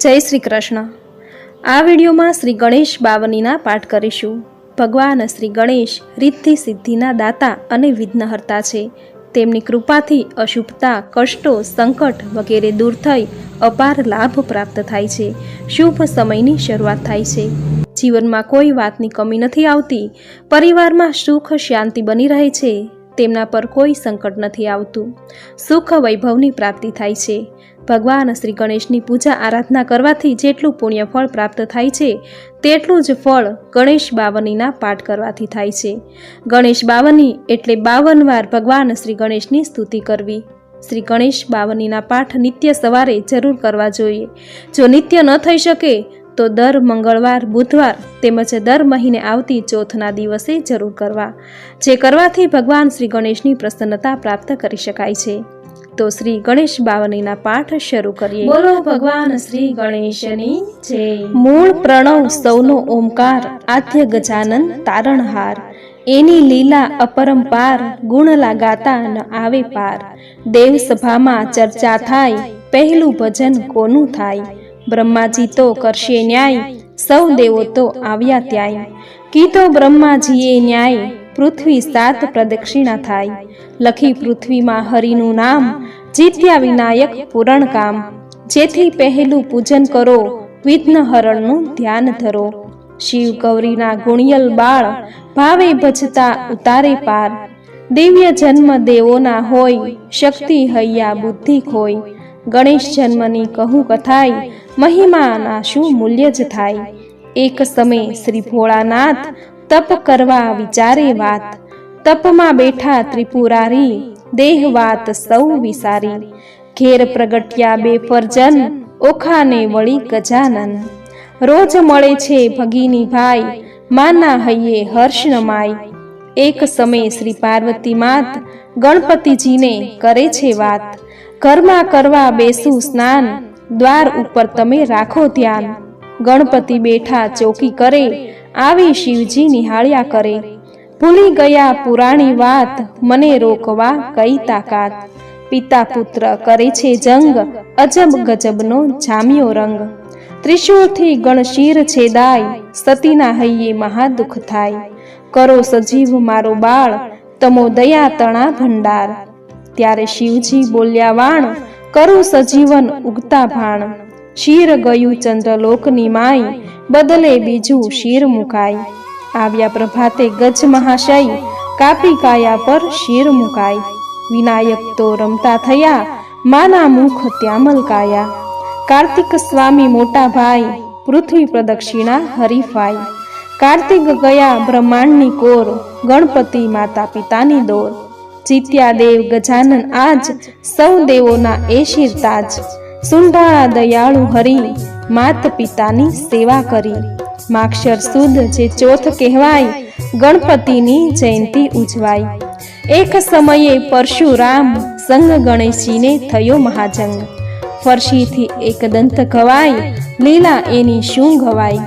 જય શ્રી કૃષ્ણ. આ વિડીયોમાં શ્રી ગણેશ બાવનીના પાઠ કરીશું. ભગવાન શ્રી ગણેશ રિદ્ધિ સિદ્ધિના દાતા અને વિઘ્નહર્તા છે. તેમની કૃપાથી અશુભતા, કષ્ટો, સંકટ વગેરે દૂર થઈ અપાર લાભ પ્રાપ્ત થાય છે. શુભ સમયની શરૂઆત થાય છે. જીવનમાં કોઈ વાતની કમી નથી આવતી. પરિવારમાં સુખ શાંતિ બની રહે છે. તેમના પર કોઈ સંકટ નથી આવતું. સુખ વૈભવની પ્રાપ્તિ થાય છે. ભગવાન શ્રી ગણેશની પૂજા આરાધના કરવાથી જેટલું પુણ્ય ફળ પ્રાપ્ત થાય છે, તેટલું જ ફળ ગણેશ બાવનીના પાઠ કરવાથી થાય છે. ગણેશ બાવની એટલે બાવન વાર ભગવાન શ્રી ગણેશની સ્તુતિ કરવી. શ્રી ગણેશ બાવનીના પાઠ નિત્ય સવારે જરૂર કરવા જોઈએ. જો નિત્ય ન થઈ શકે, તો દર મંગળવાર, બુધવાર તેમજ દર મહિને આવતી ચોથના દિવસે જરૂર કરવા. જે કરવાથી ભગવાન શ્રી ગણેશની પ્રસન્નતા પ્રાપ્ત કરી શકાય છે. તો શ્રી ગણેશ બાવનીના પાઠ શરૂ કરીએ. બોલો ભગવાન શ્રી ગણેશની જય. મૂળ પ્રણવ સૌનો ઓમકાર આદ્ય ગજાનન તારણહાર. એની લીલા અપરંપાર ગુણલા ગાતા ન આવે પાર. દેવ સભામાં ચર્ચા થાય પહેલું ભજન કોનું થાય? બ્રહ્માજી તો કરશે ન્યાય સૌ દેવો તો આવ્યા ત્યાંય. કીધો બ્રહ્માજીએ ન્યાય પૃથ્વી સાત પ્રદક્ષિણા થાય. લખી પૃથ્વીમાં હરિનું નામ, જીત્યા વિનાયક પૂરણ કામ જેથી પહેલું પૂજન કરો, વિઘ્નહરણનું ધ્યાન ધરો. શિવ ગૌરીના ગુણિયલ બાળ, ભાવે ભજતા ઉતારે પાર. દિવ્ય જન્મ દેવોના હોય, શક્તિ હૈયા બુદ્ધિ ખોય. ગણેશ જન્મની કહું કથાય, મહિમાના શું મૂલ્ય જ થાય. એક સમય શ્રી ભોળાનાથ તપ કરવા વિચારે વાત. તપમાં બેઠા ત્રિપુરારી દેહ વાત સૌ વિસારી. ઘેર પ્રગટ્યા બે ફરજન, ઓખાને વળી ગજાનન. રોજ મળે છે ભગીની ભાઈ, માના હૈયે હર્ષ માય એક સમય શ્રી પાર્વતી માત ગણપતિજીને કરે છે વાત. ઘરમાં કરવા બેસું સ્નાન, દ્વાર ઉપર તમે રાખો ધ્યાન. ગણપતિ બેઠા ચોકી કરે આવી શિવજી નિહાળ્યા કરે. ભૂલી ગયા પુરાણી વાત, મને રોકવા કઈ તાકાત. પિતા પુત્ર કરે છે જંગ, અજબ ગજબનો જામ્યો રંગ. ત્રિશૂળથી ગણશીર છેદાય, સતીના હૈયે મહાદુખ થાય. કરો સજીવ મારો બાળ, તમો દયા તણા ભંડાર. ત્યારે શિવજી બોલ્યા, વાણ, કરું સજીવન ઉગતા ભાણ. શીર ગયું ચંદ્રલોકની માય બદલે બીજું શીર મુકાય. આવ્યા પ્રભાતે ગજ મહાશય, કાપી કાયા પર શીર મુકાય. વિનાયક તો રમતા થયા, માના મુખ ત્યામલ કાયા. કાર્તિક સ્વામી મોટા ભાઈ, પૃથ્વી પ્રદક્ષિણા હરીફાઈ. કાર્તિક ગયા બ્રહ્માંડની કોર, ગણપતિ માતા પિતાની દોર. જીત્યા દેવ ગજાનન આજ, સૌ દેવોના એ શિરતાજ સુંઢાળા દયાળુ હરી, માત પિતાની સેવા કરી. માક્ષર સુદ જે ચોથ કહેવાય, ગણપતિની જયંતી ઉજવાય. એક સમયે પરશુરામ સંગ ગણેશજીને થયો મહાજંગ. ફરશીથી એક દંત ગવાય લીલા એની શું ગવાય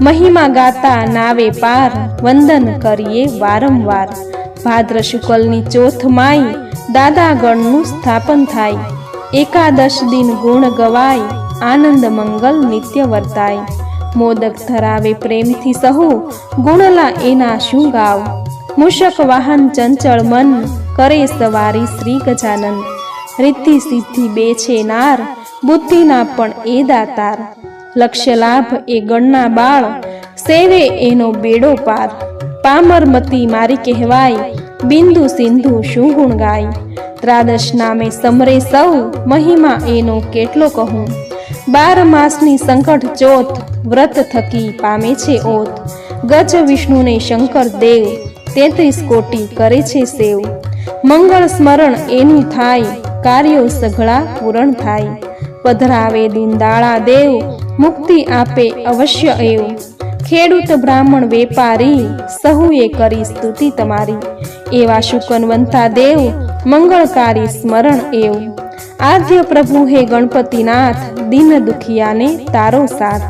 મહિમા ગાતા નાવે પાર, વંદન કરીએ વારંવાર. ભાદ્ર શુકલની ચોથ માય દાદાગણનું સ્થાપન થાય. એકાદશ દિન ગુણ ગવાય, આનંદ મંગલ નિત્ય વર્તાય. મોદક ધરાવે પ્રેમથી સહુ, ગુણલા એના શું ગાવ? મૂષક વાહન ચંચળ મન, કરે સવારી શ્રી ગજાનન. રિદ્ધિ સિદ્ધિ બે છે નાર, બુદ્ધિના પણ એ દાતાર. લક્ષ્ય લાભ એ ગણના બાળ, સેવે એનો બેડો પાર. પામરમતી મારી કહેવાય બિંદુ સિંધુ શું ગુણ ગાય? ત્રાદશ નામે સમરે સૌ, મહિમા એનો કેટલો કહું? બાર માસની સંકટ ચોથ, વ્રત થકી પામે છે ઓત ગજ વિષ્ણુને શંકર દેવ, તેત્રીસ કોટી કરે છે સેવ. મંગળ સ્મરણ એનું થાય, કાર્યો સઘળા પૂરણ થાય. પધરાવે દિનદાળા દેવ, મુક્તિ આપે અવશ્ય એવ. ખેડૂત બ્રાહ્મણ વેપારી, સહુએ કરી સ્તુતિ તમારી. એવા શુકનવંતા દેવ, મંગળકારી સ્મરણ એવ. આદ્ય પ્રભુ હે ગણપતિનાથ, દિન દુખિયાને તારો સાથ.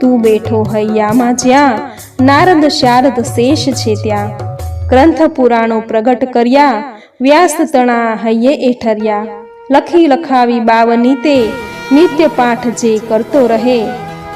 તું બેઠો હૈયામાં જ્યાં, નારદ શારદ શેષ છે ત્યાં. ગ્રંથ પુરાણો પ્રગટ કર્યા, વ્યાસ તણા હૈયે એઠર્યા. લખી લખાવી બાવની તે નિત્ય પાઠ જે કરતો રહે.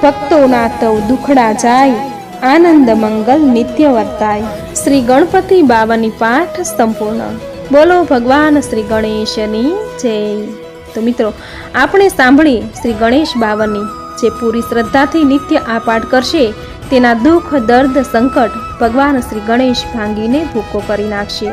ભક્તોના તવ દુખડા જાય, આનંદ મંગલ નિત્ય વર્તાય. શ્રી ગણપતિ બાવાની પાઠ સંપૂર્ણ. બોલો ભગવાન શ્રી ગણેશની જય. તો મિત્રો, આપણે સાંભળી શ્રી ગણેશ બાવાની જે પૂરી શ્રદ્ધાથી નિત્ય આ પાઠ કરશે, તેના દુઃખ, દર્દ, સંકટ ભગવાન શ્રી ગણેશ ભાંગીને ભૂકો કરી નાખશે.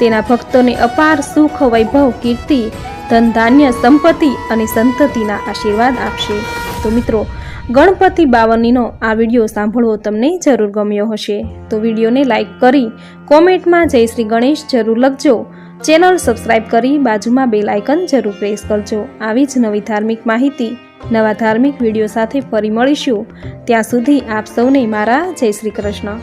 તેના ભક્તોને અપાર સુખ, વૈભવ, કીર્તિ, ધન, ધાન્ય, સંપત્તિ અને સંતતિના આશીર્વાદ આપશે. તો મિત્રો ગણપતિ બાવનીનો આ વીડિયો સાંભળવો તમને જરૂર ગમ્યો હશે. તો વિડીયોને લાઇક કરી કોમેન્ટમાં જય શ્રી ગણેશ જરૂર લખજો. ચેનલ સબસ્ક્રાઇબ કરી બાજુમાં બેલ આઇકન જરૂર પ્રેસ કરજો. આવી જ નવી ધાર્મિક માહિતી, નવા ધાર્મિક વીડિયો સાથે ફરી મળીશું. ત્યાં સુધી આપ સૌને મારા જય શ્રી કૃષ્ણ.